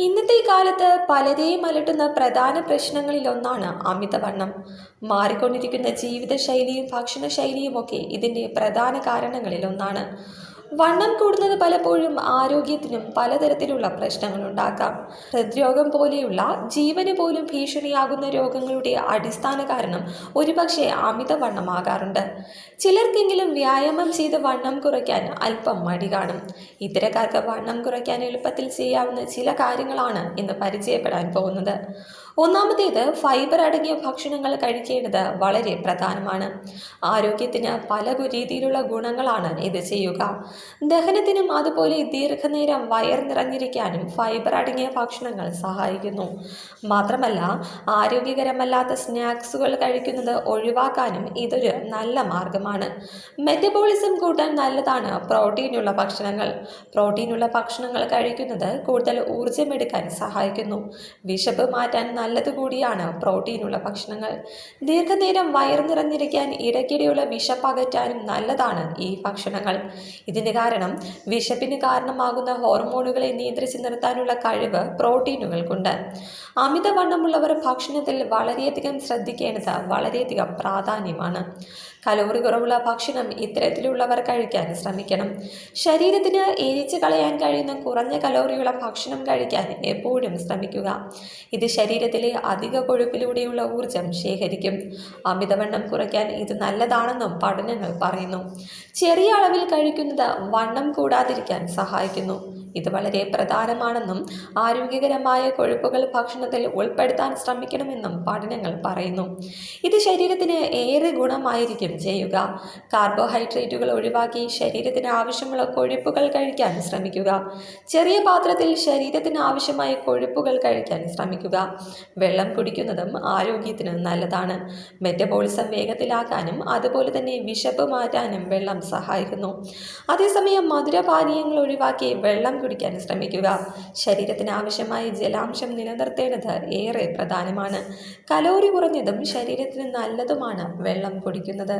ഇന്നത്തെ കാലത്ത് പലരെയും അലട്ടുന്ന പ്രധാന പ്രശ്നങ്ങളിലൊന്നാണ് അമിതവണ്ണം. മാറിക്കൊണ്ടിരിക്കുന്ന ജീവിതശൈലിയും ഭക്ഷണശൈലിയുമൊക്കെ ഇതിന്റെ പ്രധാന കാരണങ്ങളിലൊന്നാണ്. വണ്ണം കൂടുന്നത് പലപ്പോഴും ആരോഗ്യത്തിനും പലതരത്തിലുള്ള പ്രശ്നങ്ങൾ ഉണ്ടാക്കാം ഹൃദ്രോഗം പോലെയുള്ള ജീവന് പോലും ഭീഷണിയാകുന്ന രോഗങ്ങളുടെ അടിസ്ഥാന കാരണം ഒരുപക്ഷെ അമിതവണ്ണമാകാറുണ്ട്. ചിലർക്കെങ്കിലും വ്യായാമം ചെയ്ത് വണ്ണം കുറയ്ക്കാൻ അല്പം മടി കാണും. ഇത്തരക്കാർക്ക് വണ്ണം കുറയ്ക്കാൻ എളുപ്പത്തിൽ ചെയ്യാവുന്ന ചില കാര്യങ്ങളാണ് ഇന്ന് പരിചയപ്പെടാൻ പോകുന്നത്. ഒന്നാമത്തേത് ഫൈബർ അടങ്ങിയ ഭക്ഷണങ്ങൾ കഴിക്കേണ്ടത് വളരെ പ്രധാനമാണ്. ആരോഗ്യത്തിന് പല രീതിയിലുള്ള ഗുണങ്ങളാണ് ഇത് ചെയ്യുക. ദഹനത്തിനും അതുപോലെ ദീർഘനേരം വയർ നിറഞ്ഞിരിക്കാനും ഫൈബർ അടങ്ങിയ ഭക്ഷണങ്ങൾ സഹായിക്കുന്നു. മാത്രമല്ല ആരോഗ്യകരമല്ലാത്ത സ്നാക്സുകൾ കഴിക്കുന്നത് ഒഴിവാക്കാനും ഇതൊരു നല്ല മാർഗമാണ്. മെറ്റബോളിസം കൂട്ടാൻ നല്ലതാണ് പ്രോട്ടീനുള്ള ഭക്ഷണങ്ങൾ. പ്രോട്ടീനുള്ള ഭക്ഷണങ്ങൾ കഴിക്കുന്നത് കൂടുതൽ ഊർജമെടുക്കാൻ സഹായിക്കുന്നു. വിശപ്പ് മാറ്റാൻ നല്ലത് കൂടിയാണ് പ്രോട്ടീനുള്ള ഭക്ഷണങ്ങൾ. ദീർഘനേരം വയർ നിറഞ്ഞിരിക്കാൻ ഇടയ്ക്കിടെയുള്ള വിശപ്പകറ്റാനും നല്ലതാണ് ഈ ഭക്ഷണങ്ങൾ. ഇതിന് കാരണം വിശപ്പിന് കാരണമാകുന്ന ഹോർമോണുകളെ നിയന്ത്രിച്ച് നിർത്താനുള്ള കഴിവ് പ്രോട്ടീനുകൾക്കുണ്ട്. അമിതവണ്ണമുള്ളവർ ഭക്ഷണത്തിൽ വളരെയധികം ശ്രദ്ധിക്കേണ്ടത് വളരെയധികം പ്രാധാന്യമാണ്. കലോറി കുറവുള്ള ഭക്ഷണം ഇത്തരത്തിലുള്ളവർ കഴിക്കാൻ ശ്രമിക്കണം. ശരീരത്തിന് എരിച്ചു കളയാൻ കഴിയുന്ന കുറഞ്ഞ കലോറിയുള്ള ഭക്ഷണം കഴിക്കാൻ എപ്പോഴും ശ്രമിക്കുക. ഇത് ശരീരത്തിലെ അധിക കൊഴുപ്പിലൂടെയുള്ള ഊർജം ശേഖരിക്കും. അമിതവണ്ണം കുറയ്ക്കാൻ ഇത് നല്ലതാണെന്നും പഠനങ്ങൾ പറയുന്നു. ചെറിയ അളവിൽ കഴിക്കുന്നത് വണ്ണം കൂടാതിരിക്കാൻ സഹായിക്കുന്നു. ഇത് വളരെ പ്രധാനമാണെന്നും ആരോഗ്യകരമായ കൊഴുപ്പുകൾ ഭക്ഷണത്തിൽ ഉൾപ്പെടുത്താൻ ശ്രമിക്കണമെന്നും പഠനങ്ങൾ പറയുന്നു. ഇത് ശരീരത്തിന് ഏറെ ഗുണമായിരിക്കും ചെയ്യുക. കാർബോഹൈഡ്രേറ്റുകൾ ഒഴിവാക്കി ശരീരത്തിന് ആവശ്യമുള്ള കൊഴുപ്പുകൾ കഴിക്കാൻ ശ്രമിക്കുക. ചെറിയ പാത്രത്തിൽ ശരീരത്തിന് ആവശ്യമായ കൊഴുപ്പുകൾ കഴിക്കാൻ ശ്രമിക്കുക. വെള്ളം കുടിക്കുന്നതും ആരോഗ്യത്തിന് നല്ലതാണ്. മെറ്റബോളിസം വേഗത്തിലാക്കാനും അതുപോലെ തന്നെ വിശപ്പ് മാറ്റാനും വെള്ളം സഹായിക്കുന്നു. അതേസമയം മധുരപാനീയങ്ങൾ ഒഴിവാക്കി വെള്ളം കുടിക്കാൻ ശ്രമിക്കുക. ശരീരത്തിന് ആവശ്യമായ ജലാംശം നിലനിർത്തേണ്ടത് ഏറെ പ്രധാനമാണ്. കലോറി കുറഞ്ഞതും ശരീരത്തിന് നല്ലതുമാണ് വെള്ളം കുടിക്കുന്നത്.